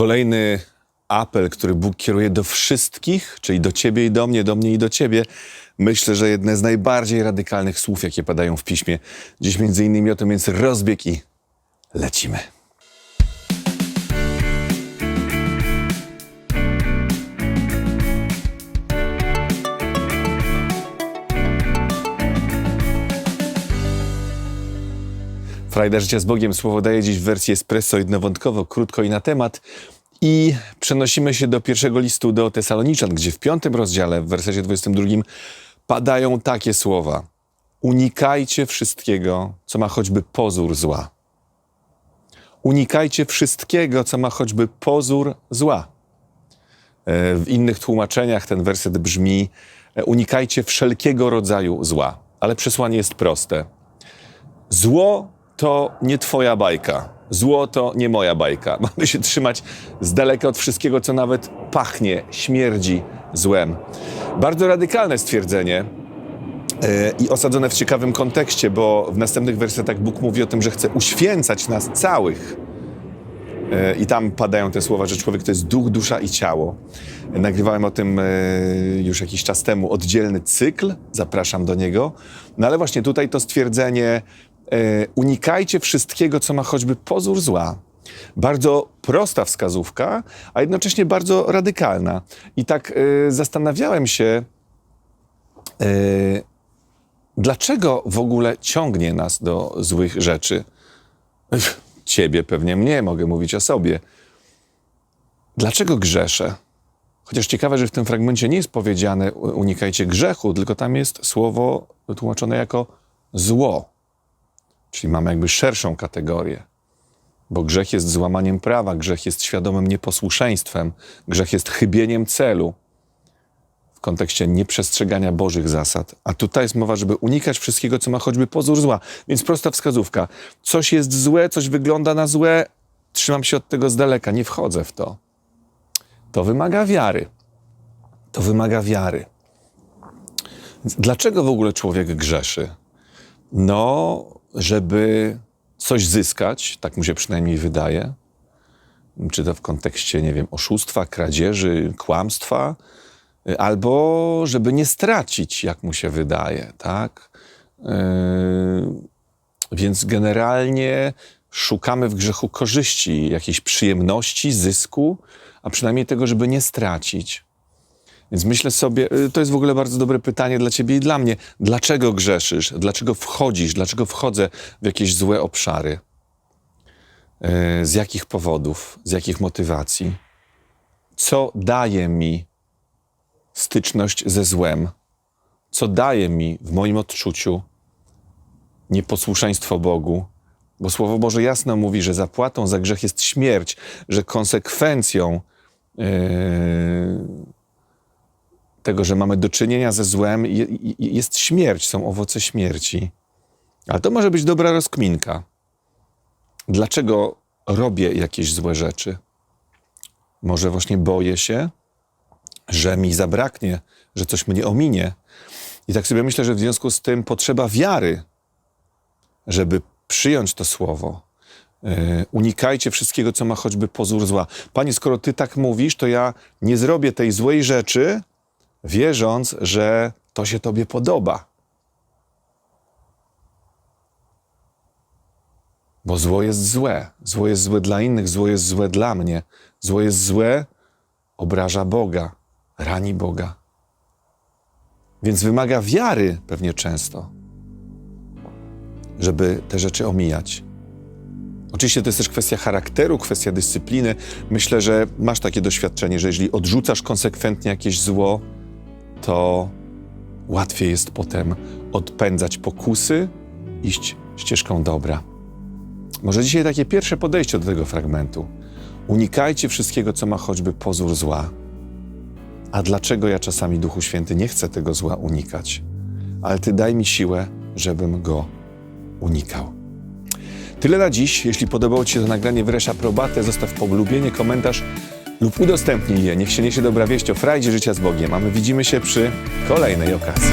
Kolejny apel, który Bóg kieruje do wszystkich, czyli do ciebie i do mnie, do mnie i do ciebie. Myślę, że jedne z najbardziej radykalnych słów, jakie padają w piśmie. Dziś między innymi o tym, więc rozbieg i lecimy. Frajda Życia z Bogiem słowo daje dziś w wersji espresso jednowątkowo, krótko i na temat. I przenosimy się do pierwszego listu do Tesaloniczan, gdzie w piątym rozdziale, w wersecie 22, padają takie słowa. Unikajcie wszystkiego, co ma choćby pozór zła. Unikajcie wszystkiego, co ma choćby pozór zła. E, W innych tłumaczeniach ten werset brzmi: e, Unikajcie wszelkiego rodzaju zła. Ale przesłanie jest proste. Zło to nie twoja bajka. Zło to nie moja bajka. Mamy się trzymać z daleka od wszystkiego, co nawet pachnie, śmierdzi złem. Bardzo radykalne stwierdzenie e, i osadzone w ciekawym kontekście, bo w następnych wersetach Bóg mówi o tym, że chce uświęcać nas całych. E, I tam padają te słowa, że człowiek to jest duch, dusza i ciało. Nagrywałem o tym e, już jakiś czas temu oddzielny cykl, zapraszam do niego. No ale właśnie tutaj to stwierdzenie, unikajcie wszystkiego, co ma choćby pozór zła. Bardzo prosta wskazówka, a jednocześnie bardzo radykalna. I tak e, zastanawiałem się, e, dlaczego w ogóle ciągnie nas do złych rzeczy. Ciebie, pewnie mnie, mogę mówić o sobie. Dlaczego grzeszę? Chociaż ciekawe, że w tym fragmencie nie jest powiedziane unikajcie grzechu, tylko tam jest słowo wytłumaczone jako zło. Czyli mamy jakby szerszą kategorię. Bo grzech jest złamaniem prawa, grzech jest świadomym nieposłuszeństwem, grzech jest chybieniem celu w kontekście nieprzestrzegania Bożych zasad. A tutaj jest mowa, żeby unikać wszystkiego, co ma choćby pozór zła. Więc prosta wskazówka. Coś jest złe, coś wygląda na złe, trzymam się od tego z daleka, nie wchodzę w to. To wymaga wiary. To wymaga wiary. Dlaczego w ogóle człowiek grzeszy? No, żeby coś zyskać, tak mu się przynajmniej wydaje. Czy to w kontekście, nie wiem, oszustwa, kradzieży, kłamstwa, albo żeby nie stracić, jak mu się wydaje, tak? Yy, więc generalnie szukamy w grzechu korzyści, jakiejś przyjemności, zysku, a przynajmniej tego, żeby nie stracić. Więc myślę sobie, y, to jest w ogóle bardzo dobre pytanie dla ciebie i dla mnie. Dlaczego grzeszysz? Dlaczego wchodzisz? Dlaczego wchodzę w jakieś złe obszary? Y, Z jakich powodów? Z jakich motywacji? Co daje mi styczność ze złem? Co daje mi w moim odczuciu nieposłuszeństwo Bogu? Bo Słowo Boże jasno mówi, że zapłatą za grzech jest śmierć, że konsekwencją yy, tego, że mamy do czynienia ze złem, je- je- jest śmierć, są owoce śmierci. Ale to może być dobra rozkminka. Dlaczego robię jakieś złe rzeczy? Może właśnie boję się, że mi zabraknie, że coś mnie ominie. I tak sobie myślę, że w związku z tym potrzeba wiary, żeby przyjąć to słowo. Yy, unikajcie wszystkiego, co ma choćby pozór zła. Panie, skoro Ty tak mówisz, to ja nie zrobię tej złej rzeczy, wierząc, że to się Tobie podoba. Bo zło jest złe. Zło jest złe dla innych, zło jest złe dla mnie. Zło jest złe, obraża Boga, rani Boga. Więc wymaga wiary pewnie często, żeby te rzeczy omijać. Oczywiście to jest też kwestia charakteru, kwestia dyscypliny. Myślę, że masz takie doświadczenie, że jeżeli odrzucasz konsekwentnie jakieś zło, to łatwiej jest potem odpędzać pokusy, iść ścieżką dobra. Może dzisiaj takie pierwsze podejście do tego fragmentu. Unikajcie wszystkiego, co ma choćby pozór zła. A dlaczego ja czasami, Duchu Święty, nie chcę tego zła unikać? Ale Ty daj mi siłę, żebym go unikał. Tyle na dziś. Jeśli podobało Ci się to nagranie, wyraź aprobatę, zostaw polubienie, komentarz lub udostępnij je. Niech się niesie dobra wieść o frajdzie życia z Bogiem, a my widzimy się przy kolejnej okazji.